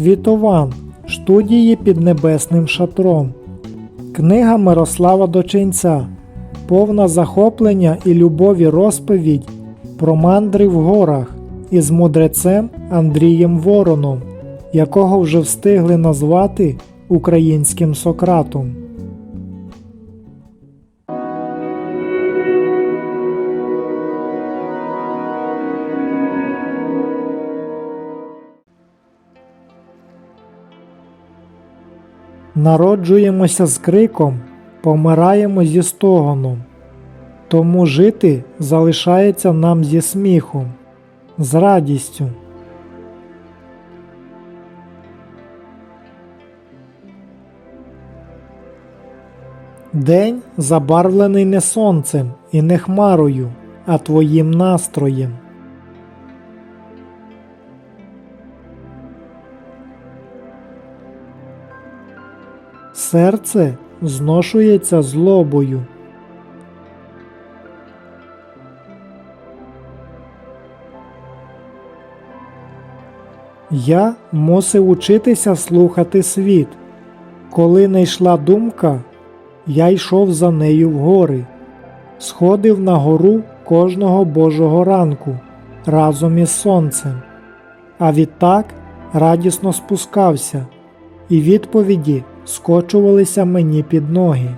Світован. Студії під небесним шатром. Книга Мирослава Дочинця. Повна захоплення і любові розповідь про мандри в горах із мудрецем Андрієм Вороном, якого вже встигли назвати українським Сократом. Народжуємося з криком, помираємо зі стогоном. Тому жити залишається нам зі сміхом, з радістю. День забарвлений не сонцем і не хмарою, а твоїм настроєм. Серце зношується злобою. Я мусив учитися слухати світ. Коли не йшла думка, я йшов за нею вгори, сходив на гору кожного божого ранку разом із сонцем, а відтак радісно спускався, і відповіді скочувалися мені під ноги.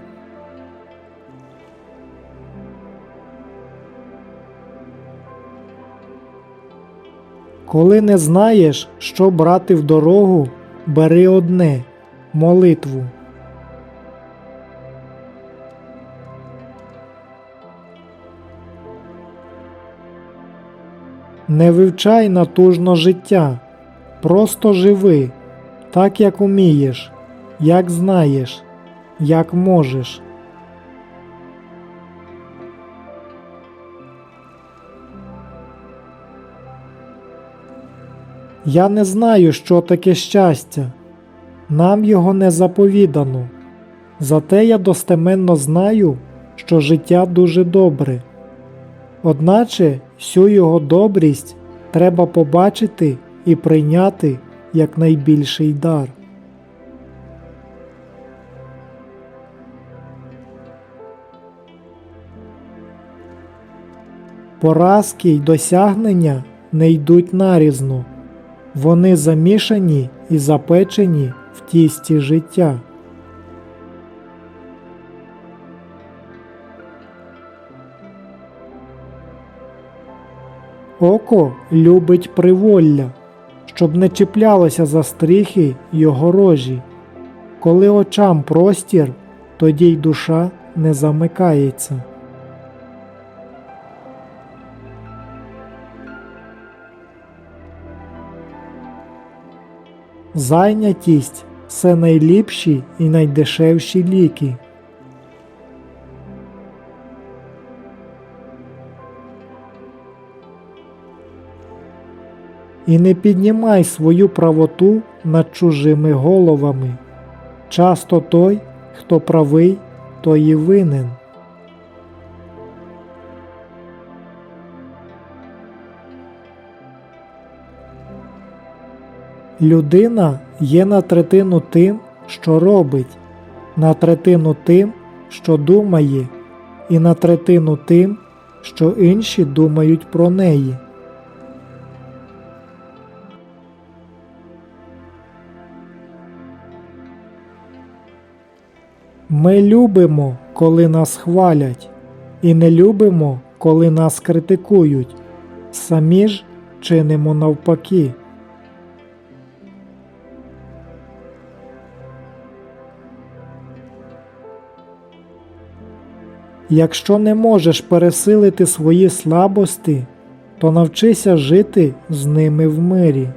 Коли не знаєш, що брати в дорогу, бери одне молитву. Не вивчай натужно життя, просто живи, так як умієш, як знаєш, як можеш. Я не знаю, що таке щастя, нам його не заповідано. Зате я достеменно знаю, що життя дуже добре. Одначе всю його добрість треба побачити і прийняти як найбільший дар. Поразки й досягнення не йдуть нарізно, вони замішані і запечені в тісті життя. Око любить приволля, щоб не чіплялося за стріхи його рожі. Коли очам простір, тоді й душа не замикається. Зайнятість це найліпші і найдешевші ліки. І не піднімай свою правоту над чужими головами. Часто той, хто правий, той і винен. Людина є на третину тим, що робить, на третину тим, що думає, і на третину тим, що інші думають про неї. Ми любимо, коли нас хвалять, і не любимо, коли нас критикують. Самі ж чинимо навпаки. Якщо не можеш пересилити свої слабості, то навчися жити з ними в мирі.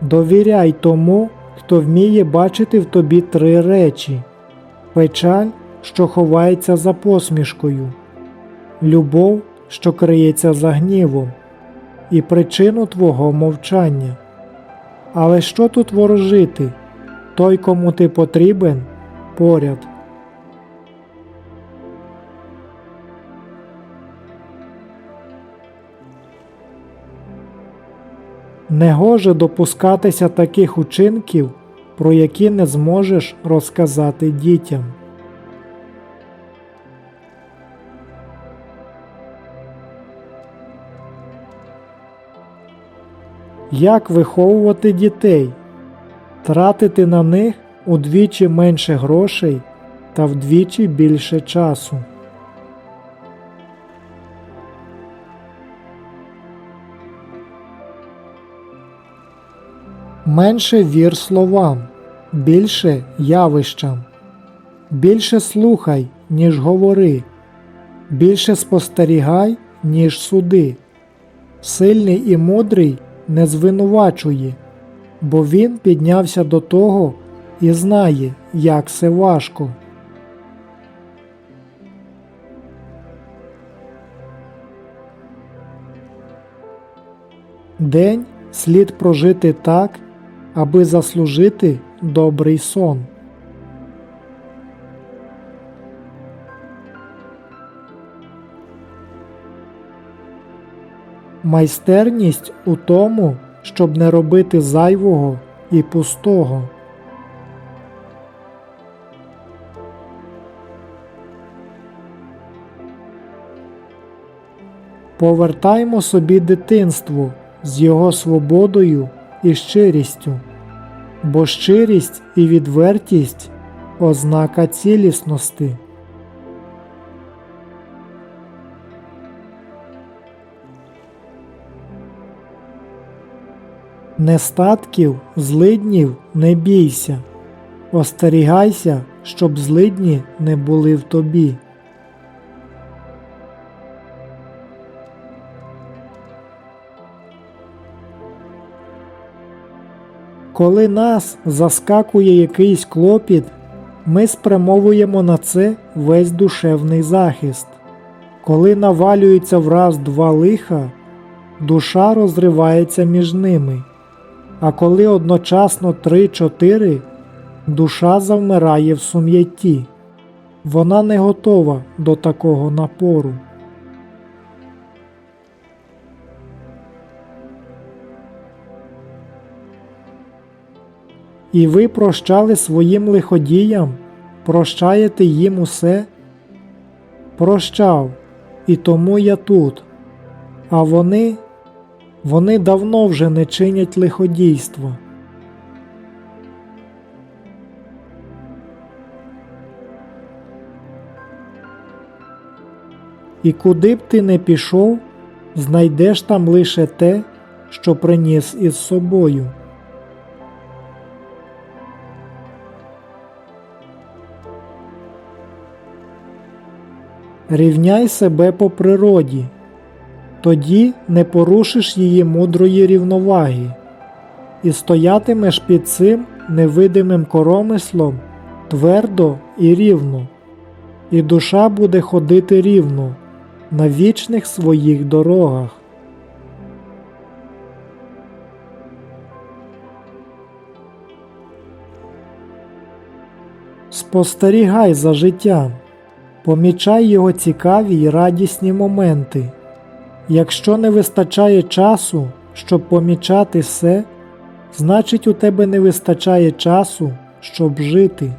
Довіряй тому, хто вміє бачити в тобі три речі: печаль, що ховається за посмішкою, любов, що криється за гнівом, і причину твого мовчання. Але що тут ворожити? Той, кому ти потрібен, поряд. Негоже допускатися таких учинків, про які не зможеш розказати дітям. Як виховувати дітей? Тратити на них удвічі менше грошей та вдвічі більше часу. Менше вір словам, більше явищам. Більше слухай, ніж говори, більше спостерігай, ніж суди. Сильний і мудрий не звинувачує, бо він піднявся до того і знає, як це важко. День слід прожити так, аби заслужити добрий сон. Майстерність у тому, щоб не робити зайвого і пустого. Повертаймо собі дитинство з його свободою і щирістю, бо щирість і відвертість ознака цілісності. Нестатків, злиднів не бійся, остерігайся, щоб злидні не були в тобі. Коли нас заскакує якийсь клопіт, ми спрямовуємо на це весь душевний захист. Коли навалюється враз два лиха, душа розривається між ними, а коли одночасно три-чотири, душа завмирає в сум'ятті. Вона не готова до такого напору. І ви прощали своїм лиходіям, прощаєте їм усе? Прощав, і тому я тут. А вони, вони давно вже не чинять лиходійство. І куди б ти не пішов, знайдеш там лише те, що приніс із собою. Рівняй себе по природі, тоді не порушиш її мудрої рівноваги, і стоятимеш під цим невидимим коромислом твердо і рівно, і душа буде ходити рівно на вічних своїх дорогах. Спостерігай за життям. Помічай його цікаві й радісні моменти. Якщо не вистачає часу, щоб помічати все, значить у тебе не вистачає часу, щоб жити.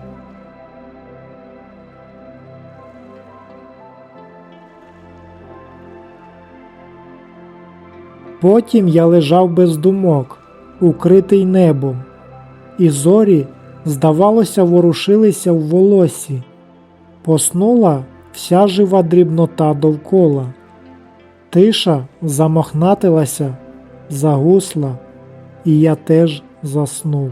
Потім я лежав без думок, укритий небом, і зорі, здавалося, ворушилися в волосі. Поснула вся жива дрібнота довкола. Тиша замохнатилася, загусла, і я теж заснув.